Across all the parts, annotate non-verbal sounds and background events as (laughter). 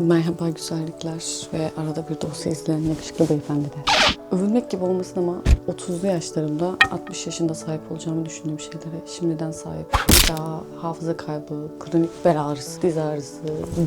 Merhaba güzellikler ve arada bir dosya izleyen yakışıklı beyefendi de. Övülmek gibi olmasın ama 30'lu yaşlarımda 60 yaşında sahip olacağımı düşündüğüm şeylere şimdiden sahip. Mesela hafıza kaybı, kronik bel ağrısı, diz ağrısı,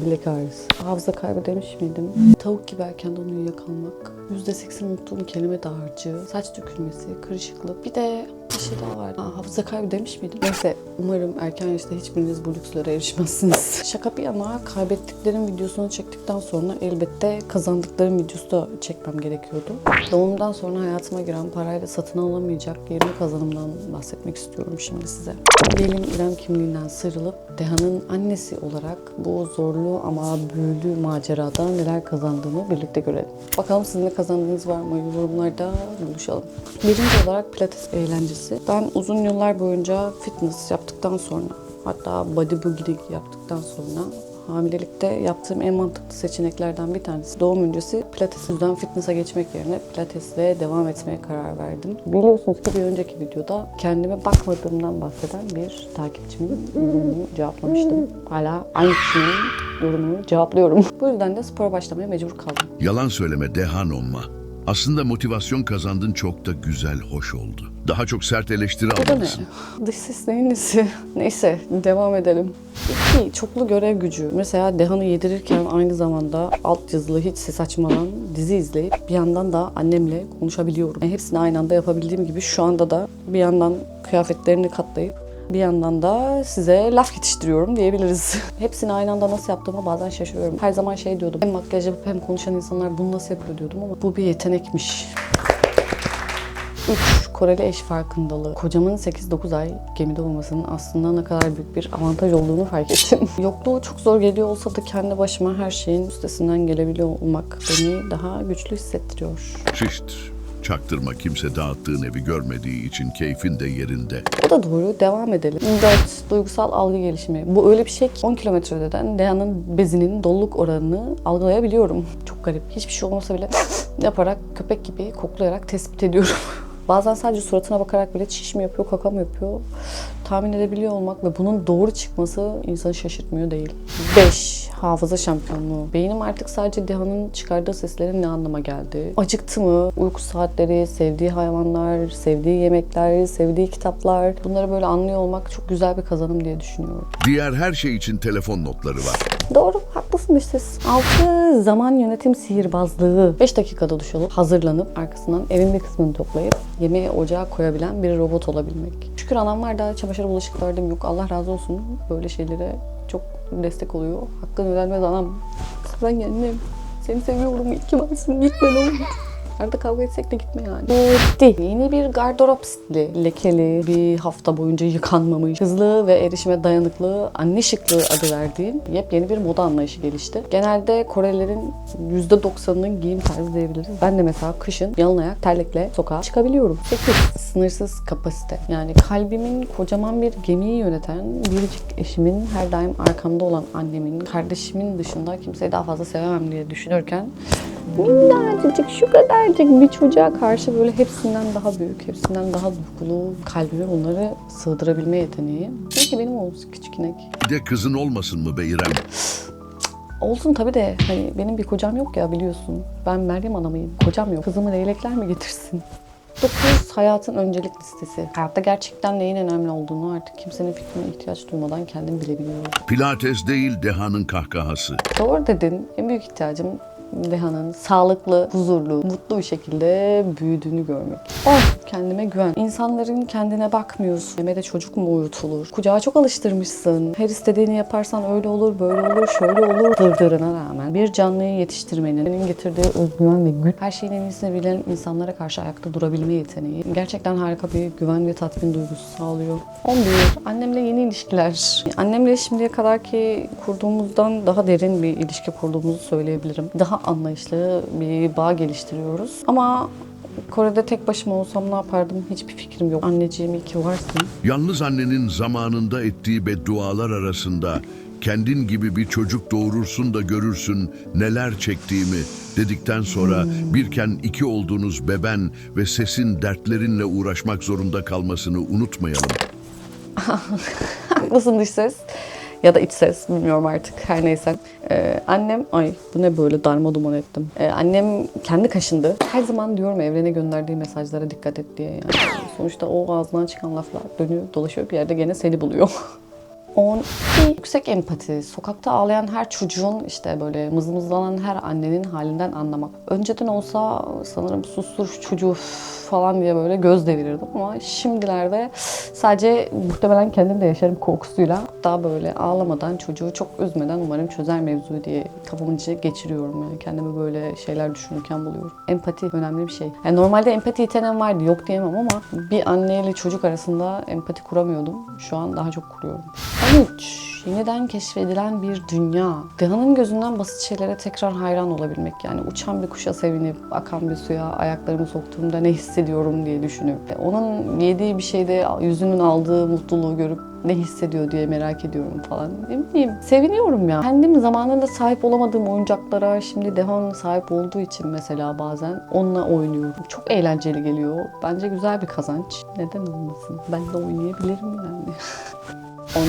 bilek ağrısı. Hafıza kaybı demiş miydim? Tavuk gibi erkenden uyuyakalmak, %80 unuttuğum kelime dağarcığı, saç dökülmesi, kırışıklık. Bir de bir şey daha var. Aa, hafıza kaybı demiş miydim? Neyse umarım erken yaşta hiçbiriniz bu lükslere erişmezsiniz. (laughs) Şaka bir yana kaybettiklerim videosunu çektikten sonra elbette kazandıklarım videosu da çekmem gerekiyordu. Doğumdan sonra hayatıma giren parayla satın alamayacak 20 kazanımdan bahsetmek istiyorum şimdi size. Gelin İrem kimliğinden sıyrılıp Deha'nın annesi olarak bu zorlu ama büyülü macerada neler kazandığını birlikte görelim. Bakalım sizin de kazandığınız var mı? Yorumlarda buluşalım. Birinci olarak pilates eğlencesi. Ben uzun yıllar boyunca fitness yaptıktan sonra hatta body boogie yaptıktan sonra hamilelikte yaptığım en mantıklı seçeneklerden bir tanesi doğum öncesi pilates. Fitness'a geçmek yerine pilatesle devam etmeye karar verdim. Biliyorsunuz ki bir önceki videoda kendime bakmadığımdan bahseden bir takipçimin cevaplamıştım. Hala aynı kişinin yorumunu cevaplıyorum. Bu yüzden de spora başlamaya mecbur kaldım. Yalan söyleme dehan olma. Aslında motivasyon kazandın çok da güzel, hoş oldu. Daha çok sert eleştiri almalısın. Dış ses neyin nesi? (laughs) Neyse devam edelim. İki, çoklu görev gücü. Mesela Dehan'ı yedirirken aynı zamanda alt yazılı hiç ses açmadan dizi izleyip bir yandan da annemle konuşabiliyorum. Yani hepsini aynı anda yapabildiğim gibi şu anda da bir yandan kıyafetlerini katlayıp bir yandan da size laf yetiştiriyorum diyebiliriz. (laughs) Hepsini aynı anda nasıl yaptığıma bazen şaşırıyorum. Her zaman şey diyordum. Hem makyaj yapıp hem konuşan insanlar bunu nasıl yapıyor diyordum ama bu bir yetenekmiş. 3. Koreli eş farkındalığı. Kocamın 8-9 ay gemide olmasının aslında ne kadar büyük bir avantaj olduğunu fark ettim. (laughs) Yokluğu çok zor geliyor olsa da kendi başıma her şeyin üstesinden gelebiliyor olmak beni daha güçlü hissettiriyor. Şişt, çaktırma kimse dağıttığın evi görmediği için keyfin de yerinde. O da doğru. Devam edelim. 4. Duygusal algı gelişimi. Bu öyle bir şey ki 10 kilometreden Dea'nın bezinin doluluk oranını algılayabiliyorum. Çok garip. Hiçbir şey olmasa bile (laughs) yaparak köpek gibi koklayarak tespit ediyorum. (laughs) Bazen sadece suratına bakarak bile çiş mi yapıyor, kaka mı yapıyor tahmin edebiliyor olmak ve bunun doğru çıkması insanı şaşırtmıyor değil. 5. Hafıza şampiyonluğu. Beynim artık sadece Deha'nın çıkardığı seslerin ne anlama geldi. Acıktı mı? Uyku saatleri, sevdiği hayvanlar, sevdiği yemekler, sevdiği kitaplar. Bunları böyle anlıyor olmak çok güzel bir kazanım diye düşünüyorum. Diğer her şey için telefon notları var. Doğru, haklısın işte. 6. Zaman yönetim sihirbazlığı. 5 dakikada duş alıp, hazırlanıp, arkasından evin bir kısmını toplayıp yemeği ocağa koyabilen bir robot olabilmek. Şükür anam var da çamaşır bulaşık yok. Allah razı olsun. Böyle şeylere destek oluyor. Hakkını vermez anam. Ben yendim. Seni seviyorum. İyi ki. Gitme ne olur. Arada kavga etsek de gitme yani. Bitti. Yeni bir gardırop stili. Lekeli, bir hafta boyunca yıkanmamış, hızlı ve erişime dayanıklı, anne şıklığı adı verdiğim yepyeni bir moda anlayışı gelişti. Genelde Korelilerin %90'ının giyim tarzı diyebiliriz. Ben de mesela kışın yalın ayak terlikle sokağa çıkabiliyorum. 8. Sınırsız kapasite. Yani kalbimin kocaman bir gemiyi yöneten biricik eşimin, her daim arkamda olan annemin, kardeşimin dışında kimseyi daha fazla sevemem diye düşünürken minnacık şu kadarcık bir çocuğa karşı böyle hepsinden daha büyük, hepsinden daha duygulu kalbime onları sığdırabilme yeteneği. Belki benim olsun küçük inek. Bir de kızın olmasın mı be İrem? Olsun tabii de hani benim bir kocam yok ya biliyorsun. Ben Meryem anamıyım. Kocam yok. Kızımı leylekler mi getirsin? 9. Hayatın öncelik listesi. Hayatta gerçekten neyin önemli olduğunu artık kimsenin fikrine ihtiyaç duymadan kendim bilebiliyorum. Pilates değil dehanın kahkahası. Doğru dedin. En büyük ihtiyacım Deha'nın sağlıklı, huzurlu, mutlu bir şekilde büyüdüğünü görmek. 10. Kendime güven. İnsanların kendine bakmıyorsun. Memede çocuk mu uyutulur? Kucağa çok alıştırmışsın. Her istediğini yaparsan öyle olur, böyle olur, şöyle olur. Dırdırına rağmen bir canlıyı yetiştirmenin benim getirdiği özgüven ve güç, her şeyin en iyisini bilen insanlara karşı ayakta durabilme yeteneği gerçekten harika bir güven ve tatmin duygusu sağlıyor. 11. Annemle yeni ilişkiler. Annemle şimdiye kadar ki kurduğumuzdan daha derin bir ilişki kurduğumuzu söyleyebilirim. Daha anlayışlı bir bağ geliştiriyoruz. Ama Kore'de tek başıma olsam ne yapardım hiçbir fikrim yok. Anneciğim iyi ki varsın. Yalnız annenin zamanında ettiği beddualar arasında kendin gibi bir çocuk doğurursun da görürsün neler çektiğimi dedikten sonra birken iki olduğunuz beben ve sesin dertlerinle uğraşmak zorunda kalmasını unutmayalım. (laughs) Haklısın dış ses. Ya da iç ses bilmiyorum artık her neyse. Ee, annem ay bu ne böyle darma duman ettim. Ee, annem kendi kaşındı. Her zaman diyorum evrene gönderdiği mesajlara dikkat et diye yani. Sonuçta o ağzından çıkan laflar dönüyor dolaşıyor bir yerde gene seni buluyor. (laughs) 10. Yüksek empati. Sokakta ağlayan her çocuğun işte böyle mızmızlanan her annenin halinden anlamak. Önceden olsa sanırım sustur çocuğu falan diye böyle göz devirirdim ama şimdilerde sadece muhtemelen kendim de yaşarım korkusuyla daha böyle ağlamadan çocuğu çok üzmeden umarım çözer mevzuyu diye kafamın içine geçiriyorum yani kendimi böyle şeyler düşünürken buluyorum. Empati önemli bir şey. Yani normalde empati yeteneğim vardı yok diyemem ama bir anneyle çocuk arasında empati kuramıyordum. Şu an daha çok kuruyorum. 13. Yeniden keşfedilen bir dünya. Deha'nın gözünden basit şeylere tekrar hayran olabilmek. Yani uçan bir kuşa sevinip akan bir suya ayaklarımı soktuğumda ne hissediyorum diye düşünüp e, onun yediği bir şeyde yüzünün aldığı mutluluğu görüp ne hissediyor diye merak ediyorum falan. Ne seviniyorum ya. Kendim zamanında sahip olamadığım oyuncaklara şimdi Deha'nın sahip olduğu için mesela bazen onunla oynuyorum. Çok eğlenceli geliyor. Bence güzel bir kazanç. Neden olmasın? Ben de oynayabilirim yani. (laughs) 14.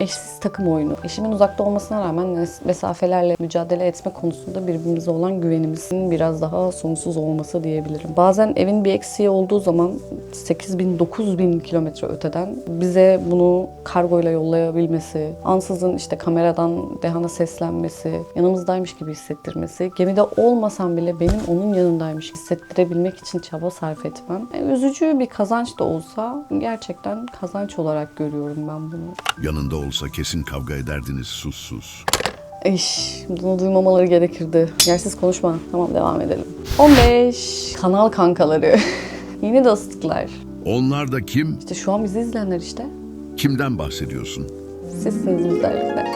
Eşsiz takım oyunu. Eşimin uzakta olmasına rağmen mes- mesafelerle mücadele etme konusunda birbirimize olan güvenimizin biraz daha sonsuz olması diyebilirim. Bazen evin bir eksiği olduğu zaman 8000 9000 kilometre öteden bize bunu kargoyla yollayabilmesi, ansızın işte kameradan Dehan'a seslenmesi, yanımızdaymış gibi hissettirmesi, gemide olmasam bile benim onun yanındaymış hissettirebilmek için çaba sarf etmem. E, üzücü bir kazanç da olsa gerçekten kazanç olarak görüyorum ben bunu. Yanında olsa kesin kavga ederdiniz sus sus. İş, bunu duymamaları gerekirdi. Yersiz konuşma. Tamam devam edelim. 15. Kanal kankaları. (laughs) Yeni dostluklar. Onlar da kim? İşte şu an bizi izleyenler işte. Kimden bahsediyorsun? Sizsiniz bizlerle.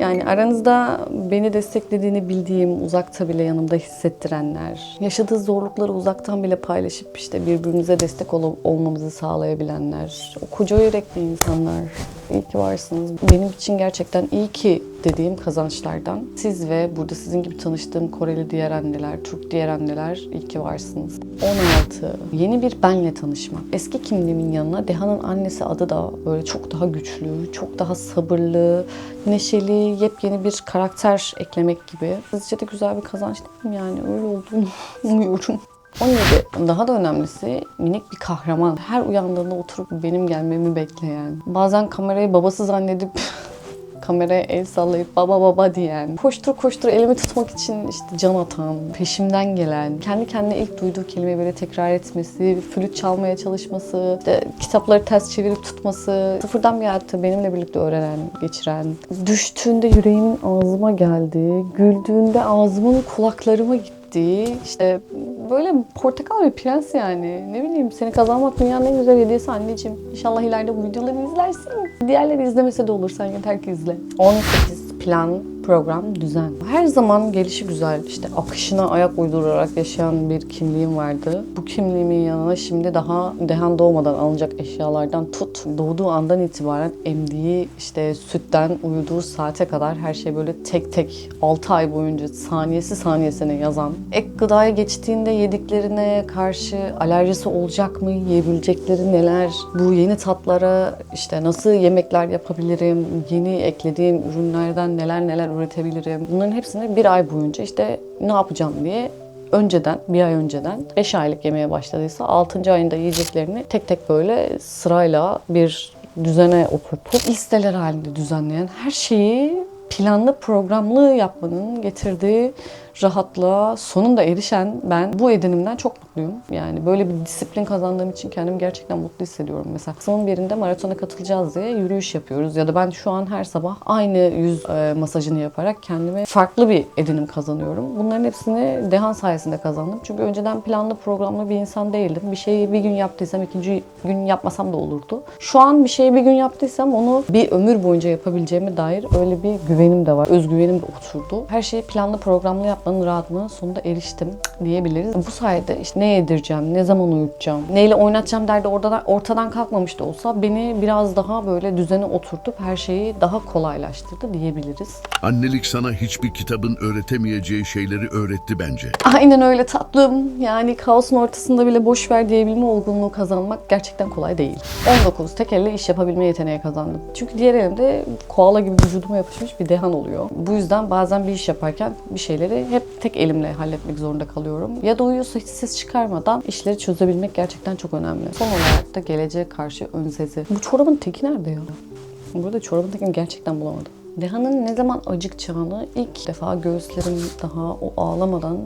Yani aranızda beni desteklediğini bildiğim, uzakta bile yanımda hissettirenler, yaşadığı zorlukları uzaktan bile paylaşıp işte birbirimize destek ol- olmamızı sağlayabilenler, o koca yürekli insanlar. İyi ki varsınız. Benim için gerçekten iyi ki dediğim kazançlardan siz ve burada sizin gibi tanıştığım Koreli diğer anneler, Türk diğer anneler iyi ki varsınız. 16. Yeni bir benle tanışmak. Eski kimliğimin yanına Deha'nın annesi adı da böyle çok daha güçlü, çok daha sabırlı, neşeli, yepyeni bir karakter eklemek gibi. Sizce de güzel bir kazanç değil mi yani? Öyle olduğunu (laughs) umuyorum. 17. Daha da önemlisi minik bir kahraman. Her uyandığında oturup benim gelmemi bekleyen. Bazen kamerayı babası zannedip (laughs) kameraya el sallayıp baba baba diyen, koştur koştur elimi tutmak için işte can atan, peşimden gelen, kendi kendine ilk duyduğu kelimeyi böyle tekrar etmesi, flüt çalmaya çalışması, işte kitapları ters çevirip tutması, sıfırdan bir hayatı benimle birlikte öğrenen, geçiren, düştüğünde yüreğimin ağzıma geldi, güldüğünde ağzımın kulaklarıma gitti. İşte böyle portakal bir prens yani. Ne bileyim seni kazanmak dünyanın en güzel hediyesi anneciğim. İnşallah ileride bu videoları izlersin. Diğerleri izlemese de olur sen yeter ki izle. 18 plan, program, düzen. Her zaman gelişi güzel, işte akışına ayak uydurarak yaşayan bir kimliğim vardı. Bu kimliğimin yanına şimdi daha Dehan doğmadan alınacak eşyalardan tut, doğduğu andan itibaren emdiği işte sütten uyuduğu saate kadar her şey böyle tek tek 6 ay boyunca saniyesi saniyesine yazan. Ek gıdaya geçtiğinde yediklerine karşı alerjisi olacak mı, yiyebilecekleri neler, bu yeni tatlara işte nasıl yemekler yapabilirim, yeni eklediğim ürünlerden neler neler üretebilirim. Bunların hepsini bir ay boyunca işte ne yapacağım diye önceden, bir ay önceden 5 aylık yemeye başladıysa 6. ayında yiyeceklerini tek tek böyle sırayla bir düzene oturtup listeler halinde düzenleyen her şeyi planlı programlı yapmanın getirdiği rahatlığa sonunda erişen ben bu edinimden çok mutluyum. Yani böyle bir disiplin kazandığım için kendimi gerçekten mutlu hissediyorum. Mesela kısmın birinde maratona katılacağız diye yürüyüş yapıyoruz. Ya da ben şu an her sabah aynı yüz e, masajını yaparak kendime farklı bir edinim kazanıyorum. Bunların hepsini Dehan sayesinde kazandım. Çünkü önceden planlı programlı bir insan değildim. Bir şeyi bir gün yaptıysam ikinci gün yapmasam da olurdu. Şu an bir şeyi bir gün yaptıysam onu bir ömür boyunca yapabileceğime dair öyle bir güven güvenim de var. Özgüvenim de oturdu. Her şeyi planlı programlı yapmanın rahatlığına sonunda eriştim diyebiliriz. Bu sayede işte ne yedireceğim, ne zaman uyutacağım, neyle oynatacağım derdi ortadan, ortadan kalkmamış da olsa beni biraz daha böyle düzene oturtup her şeyi daha kolaylaştırdı diyebiliriz. Annelik sana hiçbir kitabın öğretemeyeceği şeyleri öğretti bence. Aynen öyle tatlım. Yani kaosun ortasında bile boş ver diyebilme olgunluğu kazanmak gerçekten kolay değil. 19. Tek elle iş yapabilme yeteneği kazandım. Çünkü diğer elimde koala gibi vücuduma yapışmış bir dehan oluyor. Bu yüzden bazen bir iş yaparken bir şeyleri hep tek elimle halletmek zorunda kalıyorum. Ya da uyuyorsa hiç ses çıkarmadan işleri çözebilmek gerçekten çok önemli. Son olarak da geleceğe karşı ön sezi. Bu çorabın teki nerede ya? Burada çorabın tekini gerçekten bulamadım. Deha'nın ne zaman acıkacağını ilk defa göğüslerim daha o ağlamadan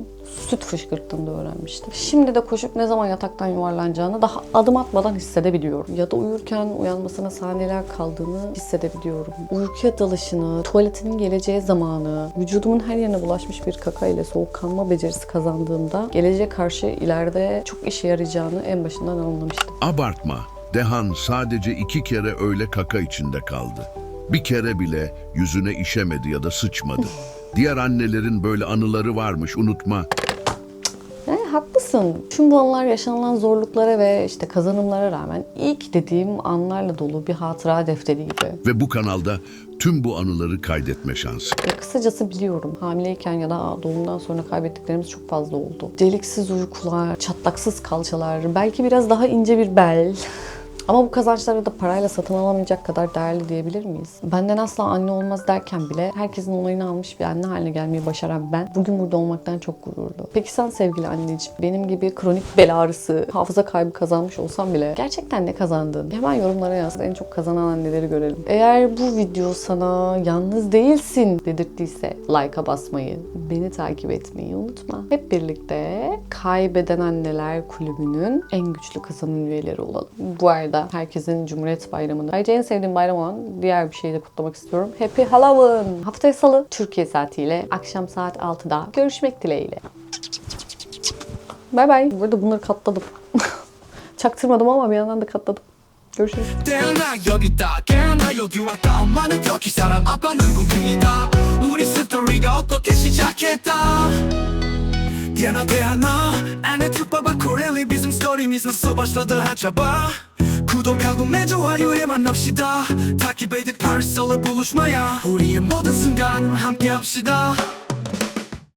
süt fışkırttığında öğrenmiştim. Şimdi de koşup ne zaman yataktan yuvarlanacağını daha adım atmadan hissedebiliyorum. Ya da uyurken uyanmasına saniyeler kaldığını hissedebiliyorum. Uykuya dalışını, tuvaletinin geleceği zamanı, vücudumun her yerine bulaşmış bir kaka ile soğukkanma becerisi kazandığımda geleceğe karşı ileride çok işe yarayacağını en başından anlamıştım. Abartma. Dehan sadece iki kere öyle kaka içinde kaldı. Bir kere bile yüzüne işemedi ya da sıçmadı. Diğer annelerin böyle anıları varmış unutma. Yani haklısın. Tüm bu anılar yaşanılan zorluklara ve işte kazanımlara rağmen ilk dediğim anlarla dolu bir hatıra defteri gibi. Ve bu kanalda tüm bu anıları kaydetme şansı. Ya kısacası biliyorum hamileyken ya da doğumdan sonra kaybettiklerimiz çok fazla oldu. Deliksiz uykular, çatlaksız kalçalar, belki biraz daha ince bir bel. Ama bu kazançları da parayla satın alamayacak kadar değerli diyebilir miyiz? Benden asla anne olmaz derken bile herkesin onayını almış bir anne haline gelmeyi başaran ben bugün burada olmaktan çok gururlu. Peki sen sevgili anneciğim benim gibi kronik bel ağrısı, hafıza kaybı kazanmış olsam bile gerçekten ne kazandın? Hemen yorumlara yaz. En çok kazanan anneleri görelim. Eğer bu video sana yalnız değilsin dedirttiyse like'a basmayı, beni takip etmeyi unutma. Hep birlikte Kaybeden Anneler Kulübü'nün en güçlü kazanan üyeleri olalım. Bu arada herkesin Cumhuriyet Bayramı'nı, ayrıca en sevdiğim bayram olan diğer bir şeyi de kutlamak istiyorum. Happy Halloween! Haftaya salı Türkiye saatiyle akşam saat 6'da görüşmek dileğiyle. Bay bay. Bu arada bunları katladım. (laughs) Çaktırmadım ama bir yandan da katladım. Görüşürüz. 태어나 여기 있다 깨어나 여기 왔다 엄마는 여기 살아 아빠는 군중이다 우리 스토리가 어떻게 시작했다 태어나 태어나 안에 특파바 코렐리 비슴 스토리 미소서 başladı 하자봐 구독하고 내 좋아요에 만납시다. 타키베이드 펄서로 buluşmaya 우리의 모든 순간을 함께 합시다